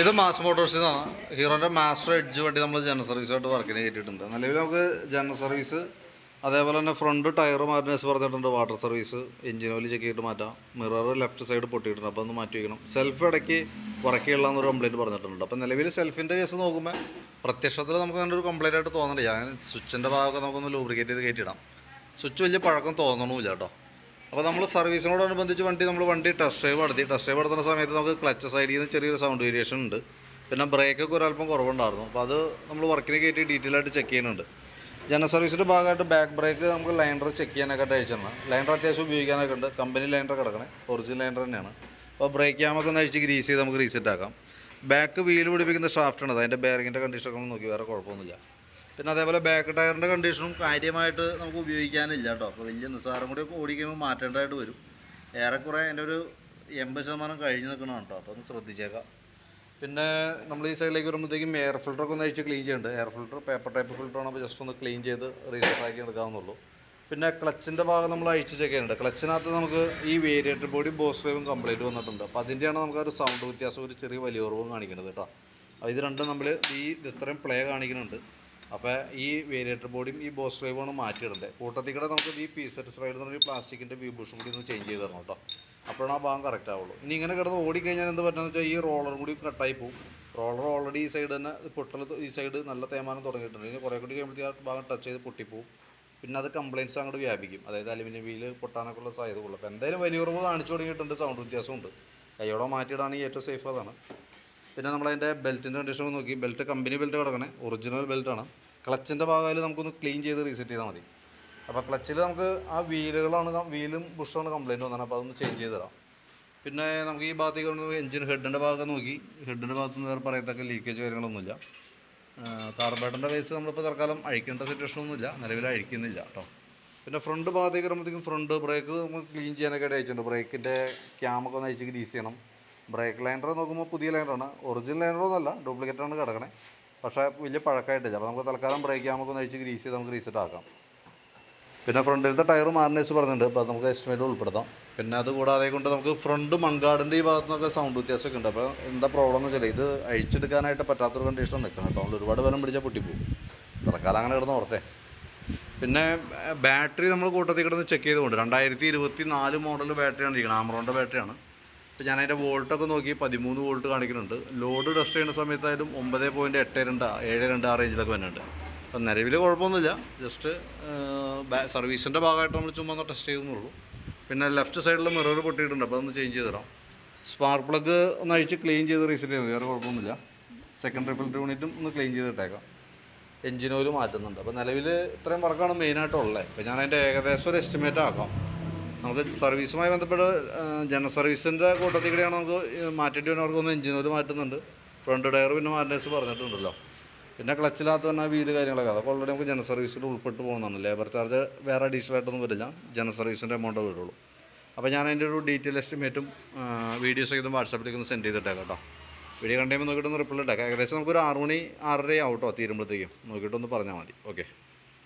ഇത് മാസ് മോട്ടോഴ്സിൽ നിന്നാണ് ഹീറോന്റെ master edge വണ്ടി നമ്മൾ ജനറൽ സർവീസായിട്ട് വർക്കിന് കയറ്റിയിട്ടുണ്ട് നിലവിൽ നമുക്ക് ജനറൽ സർവീസ് അതേപോലെ തന്നെ ഫ്രണ്ട് ടയർ മാറ്റിനേഴ്സ് പറഞ്ഞിട്ടുണ്ട്. Water service engine oil check ചെയ്തിട്ട് മാറ്റാം. മിറർ ലെഫ്റ്റ് സൈഡ് പൊട്ടിയിട്ടുണ്ട്. അപ്പോൾ ഒന്ന് മാറ്റി വയ്ക്കണം സെൽഫ് ഇടയ്ക്ക് വർക്കുള്ള എന്നൊരു കംപ്ലയിന്റ് പറഞ്ഞിട്ടുണ്ട്. അപ്പോൾ നിലവിൽ സെൽഫിന്റെ കേസ് നോക്കുമ്പോൾ പ്രത്യക്ഷത്തിൽ നമുക്ക് അങ്ങനെ ഒരു കംപ്ലയിന്റ് ആയിട്ട് തോന്നുന്നില്ല ഞാൻ സ്വിച്ചിന്റെ ഭാഗമൊക്കെ നമുക്കൊന്ന് ലൂബ്രിക്കേറ്റ് ചെയ്ത് കയറ്റിയിടാം സ്വിച്ച് വലിയ പഴക്കം തോന്നണമില്ല കേട്ടോ. അപ്പോൾ നമ്മൾ സർവീസിനോടനുബന്ധിച്ച് വണ്ടി നമ്മൾ വണ്ടി ടെസ്റ്റ് ഡ്രൈവ് നടത്തി. ടെസ്റ്റ് ഡ്രൈവ് നടത്തുന്ന സമയത്ത് നമുക്ക് ക്ലച്ച് സൈഡിൽ നിന്ന് ചെറിയൊരു സൗണ്ട് വേരിയേഷൻ ഉണ്ട്. പിന്നെ ബ്രേക്കൊക്കെ ഒരല്പം കുറവുണ്ടായിരുന്നു. അപ്പോൾ അത് നമ്മൾ വർക്കിന് കയറ്റി ഡീറ്റെയിൽ ആയിട്ട് ചെക്ക് ചെയ്യുന്നുണ്ട്. ജനറൽ സർവീസിന്റെ ഭാഗമായിട്ട് ബാക്ക് ബ്രേക്ക് നമുക്ക് ലൈനർ ചെക്ക് ചെയ്യാനൊക്കെ അയച്ചിരുന്നത് ലൈനർ അത്യാവശ്യം ഉപയോഗിക്കാനൊക്കെ ഉണ്ട്. കമ്പനി ലൈനർ കിടക്കണേ. ഒറിജിനൽ ലൈനർ തന്നെയാണ്. അപ്പോൾ ബ്രേക്ക് ക്യാമൊക്കെ ഒന്ന് അഴിച്ച് ഗ്രീസ് ചെയ്ത് നമുക്ക് റീസെറ്റ് ആക്കാം. ബാക്ക് വീൽ പിടിപ്പിക്കുന്ന ഷാഫ്റ്റാണ് അത് അതിന്റെ ബാരിങ്ങിന്റെ കണ്ടീഷനൊക്കെ നോക്കി. വേറെ കുഴപ്പമൊന്നുമില്ല. പിന്നെ അതേപോലെ ബാക്ക് ടയറിന്റെ കണ്ടീഷനും കാര്യമായിട്ട് നമുക്ക് ഉപയോഗിക്കാനില്ല കേട്ടോ. അപ്പോൾ വലിയ നിസ്സാരം കൂടി ഓടിക്കുമ്പോൾ മാറ്റേണ്ടതായിട്ട് വരും. ഏറെക്കുറെ അതിന്റെ ഒരു എൺപത് ശതമാനം കഴിഞ്ഞ് നിൽക്കണം കേട്ടോ. അപ്പോൾ ഒന്ന് ശ്രദ്ധിച്ചേക്കാം. പിന്നെ നമ്മൾ ഈ സൈഡിലേക്ക് വരുമ്പോഴത്തേക്കും എയർ ഫിൽറ്ററൊക്കെ ഒന്ന് അഴിച്ച് ക്ലീൻ ചെയ്യേണ്ടത് air filter paper type filter ആണ് അപ്പോൾ ജസ്റ്റ് ഒന്ന് ക്ലീൻ ചെയ്ത് റീസെറ്റ് ആക്കി എടുക്കാവുന്നുള്ളൂ. പിന്നെ ക്ലച്ചിന്റെ ഭാഗം നമ്മൾ അഴിച്ച് ചെക്ക് ചെയ്യേണ്ടത് ക്ലച്ചിനകത്ത് നമുക്ക് ഈ വേരിയേറ്റർ ബോഡി ബോസ് ഡ്രൈവും കംപ്ലീറ്റ് വന്നിട്ടുണ്ട്. അപ്പോൾ അതിന്റെയാണ് നമുക്ക് ഒരു സൗണ്ട് വ്യത്യാസം ഒരു ചെറിയ വലിയ ഉറവും കാണിക്കുന്നത് കേട്ടോ. അപ്പോൾ ഇത് രണ്ടും നമ്മൾ ഈ ഇത് ഇത്രയും പ്ലേ കാണിക്കുന്നുണ്ട്. അപ്പോൾ ഈ വേരിയേറ്റർ ബോഡിയും ഈ ബോസ് ഡ്രൈവാണ് മാറ്റിയിടേണ്ടത് കൂട്ടത്തിൽ കൂടെ നമുക്ക് ഈ പി സെറ്റ് സ്ലൈഡ് എന്ന് പറഞ്ഞ പ്ലാസ്റ്റിക്കിന്റെ വ്യൂ കൂടി ഒന്ന് ചേഞ്ച് ചെയ്ത് തരണം കേട്ടോ. അപ്പോഴാണ് ആ ഭാഗം കറക്റ്റ് ആവുള്ളൂ. ഇനി ഇങ്ങനെ കിടന്ന് ഓടിക്കഴിഞ്ഞാൽ എന്ത് പറ്റുന്നത് വെച്ചാൽ ഈ റോളറും കൂടി കട്ടായി പോകും റോളർ ഓൾറെഡി ഈ സൈഡ് തന്നെ പൊട്ടൽ ഈ സൈഡ് നല്ല തേമാനം തുടങ്ങിയിട്ടുണ്ട്. ഇനി കുറേ കൂടി കഴിയുമ്പോഴത്തേക്ക് ആ ഭാഗം ടച്ച് ചെയ്ത് പൊട്ടിപ്പോവും. പിന്നെ അത് കംപ്ലയിൻസ് അങ്ങോട്ട് വ്യാപിക്കും. അതായത് അലുമിനിയം വീൽ പൊട്ടാനൊക്കെ ഉള്ള സാധ്യത ഉള്ളൂ അപ്പോൾ എന്തായാലും വലിയ കുറവ് കാണിച്ചു തുടങ്ങിയിട്ടുണ്ട്. സൗണ്ട് വ്യത്യാസമുണ്ട് കൈയോടെ മാറ്റിയിടാണെങ്കിൽ ഏറ്റവും സേഫ് അതാണ്. പിന്നെ നമ്മളതിന്റെ ബെൽറ്റിന്റെ കണ്ടീഷൻ നോക്കി. ബെൽറ്റ് കമ്പനി ബെൽറ്റ് കിടക്കണേ. ഒറിജിനൽ ബെൽറ്റാണ് ക്ലച്ചിന്റെ ഭാഗമായാലും നമുക്കൊന്ന് ക്ലീൻ ചെയ്ത് റീസെറ്റ് ചെയ്താൽ മതി. അപ്പോൾ ക്ലച്ചിൽ നമുക്ക് ആ വീലുകളാണ് വീലും ബുഷാണ് കംപ്ലയിന്റ് വന്നത്. അപ്പോൾ അതൊന്ന് ചേഞ്ച് ചെയ്ത് തരാം. പിന്നെ നമുക്ക് ഈ ഭാഗത്തേക്ക് എഞ്ചിൻ ഹെഡിന്റെ ഭാഗം നോക്കി. ഹെഡിന്റെ ഭാഗത്ത് നിന്ന് വേറെ പറയത്തക്ക ലീക്കേജ് കാര്യങ്ങളൊന്നുമില്ല. കാർബേറ്ററിന്റെ വേസ് നമ്മളിപ്പോൾ തൽക്കാലം അഴിക്കേണ്ട സിറ്റുവേഷനൊന്നുമില്ല നിലവിൽ അഴിക്കുന്നില്ല കേട്ടോ. പിന്നെ ഫ്രണ്ട് ഭാഗത്തേക്ക് വരുമ്പോഴത്തേക്കും ഫ്രണ്ട് ബ്രേക്ക് നമുക്ക് ക്ലീൻ ചെയ്യാനൊക്കെ ആയിട്ട് അയച്ചിട്ടുണ്ട് ബ്രേക്കിന്റെ ക്യാമൊക്കെ ഒന്ന് അയച്ച് ഗ്രീസ് ചെയ്യണം ബ്രേക്ക് ലൈൻഡർ നോക്കുമ്പോൾ പുതിയ ലൈൻഡറാണ് ഒറിജിനൽ ലൈൻഡറൊന്നുമല്ല ഡ്യൂപ്ലിക്കേറ്റാണ് കിടക്കണേ. പക്ഷേ വലിയ പഴക്കമായിട്ടില്ല അപ്പോൾ നമുക്ക് തൽക്കാലം ബ്രേക്ക് ക്യാമൊക്കെ ഒന്ന് അഴിച്ച് ഗ്രീസ് ചെയ്ത് നമുക്ക് റീസെറ്റ് ആക്കാം. പിന്നെ ഫ്രണ്ടിലത്തെ ടയർ മാറിനേഴ്സ് പറഞ്ഞിട്ടുണ്ട്. അപ്പോൾ നമുക്ക് എസ്റ്റിമേറ്റ് ഉൾപ്പെടുത്താം. പിന്നെ അത് കൂടാതെ കൊണ്ട് നമുക്ക് ഫ്രണ്ട് മൺകാടിന്റെ ഈ ഭാഗത്ത് നിന്നൊക്കെ സൗണ്ട് വ്യത്യാസമൊക്കെ ഉണ്ട്. അപ്പോൾ എന്താ പ്രോബ്ലം എന്ന് വെച്ചാൽ ഇത് അഴിച്ചെടുക്കാനായിട്ട് പറ്റാത്തൊരു കണ്ടീഷൻ നിൽക്കണം കേട്ടോ നമ്മൾ ഒരുപാട് ബലം പിടിച്ചാൽ പൊട്ടിപ്പോകും തൽക്കാലം അങ്ങനെ കിടന്ന് ഓർത്തെ. പിന്നെ ബാറ്ററി നമ്മൾ കൂട്ടത്തിൽ കിടന്ന് ചെക്ക് ചെയ്തുകൊണ്ട് രണ്ടായിരത്തി ഇരുപത്തി നാല് മോഡൽ ബാറ്ററിയാണ് ഇരിക്കുന്നത് ആമറോണിന്റെ ബാറ്ററിയാണ് അപ്പോൾ ഞാൻ അതിന്റെ വോൾട്ടൊക്കെ നോക്കി പതിമൂന്ന് വോൾട്ട് കാണിക്കുന്നുണ്ട്. ലോഡ് ടെസ്റ്റ് ചെയ്യുന്ന സമയത്തായാലും ഒമ്പത് പോയിന്റ് എട്ട് രണ്ട് ഏഴ് രണ്ട് ആ റേഞ്ചിലൊക്കെ വരുന്നുണ്ട് അപ്പം നിലവിൽ കുഴപ്പമൊന്നുമില്ല. ജസ്റ്റ് സർവീസിന്റെ ഭാഗമായിട്ട് നമ്മൾ ചുമ്മാ ഒന്ന് ടെസ്റ്റ് ചെയ്തെന്നുള്ളൂ പിന്നെ ലെഫ്റ്റ് സൈഡിൽ മിറർ പൊട്ടിയിട്ടുണ്ട്. അപ്പോൾ അതൊന്ന് ചേഞ്ച് ചെയ്ത് തരാം. സ്പാർക്ക് പ്ലഗ് ഒന്ന് അഴിച്ച് ക്ലീൻ ചെയ്ത് റീസെറ്റ് ചെയ്ത് വേറെ കുഴപ്പമൊന്നുമില്ല. സെക്കൻഡറി ഫിൽറ്റർ യൂണിറ്റും ഒന്ന് ക്ലീൻ ചെയ്തിട്ടേക്കാം എഞ്ചിൻ ഓയിൽ മാറ്റുന്നുണ്ട്. അപ്പോൾ നിലവിൽ ഇത്രയും വർക്കാണ് മെയിനായിട്ടുള്ളത് അപ്പോൾ ഞാൻ അതിന്റെ ഏകദേശം ഒരു എസ്റ്റിമേറ്റ് ആക്കാം. നമുക്ക് സർവീസുമായി ബന്ധപ്പെട്ട് ജനറൽ സർവീസിന്റെ കൂട്ടത്തിൽ കൂടെയാണ് നമുക്ക് മാറ്റേണ്ടി വരുന്നവർക്കൊന്ന് എഞ്ചിൻ ഓയിൽ മാറ്റുന്നുണ്ട്. ഫ്രണ്ട് ടയർ പിന്നെ മാറ്റേഴ്സ് പറഞ്ഞിട്ടുണ്ടല്ലോ. പിന്നെ ക്ലച്ചിലാത്ത തന്നെ വീൽ കാര്യങ്ങളൊക്കെ അതൊക്കെ ഓൾറെഡി നമുക്ക് ജനറൽ സർവീസിൽ ഉൾപ്പെട്ട് പോകുന്നതാണ്. ലേബർ ചാർജ് വേറെ അഡീഷണൽ ആയിട്ടൊന്നും വരില്ല. ജനറൽ സർവീസിന്റെ എമൗണ്ട് വരുള്ളൂ. അപ്പോൾ ഞാൻ അതിന്റെ ഒരു ഡീറ്റെയിൽ എസ്റ്റിമേറ്റും വീഡിയോസൊക്കെ ഇതും വാട്സാപ്പിലേക്ക് ഒന്ന് സെൻഡ് ചെയ്തിട്ടേ കേട്ടോ. വീഡിയോ കണ്ടുമ്പോൾ നോക്കിയിട്ടൊന്ന് റിപ്ലൈ ഇട്ടേക്കാം. ഏകദേശം നമുക്കൊരു ആറ് മണി ആറര ആവും കേട്ടോ തീരുമ്പോഴത്തേക്കും നോക്കിയിട്ടൊന്ന് പറഞ്ഞാൽ മതി. ഓക്കെ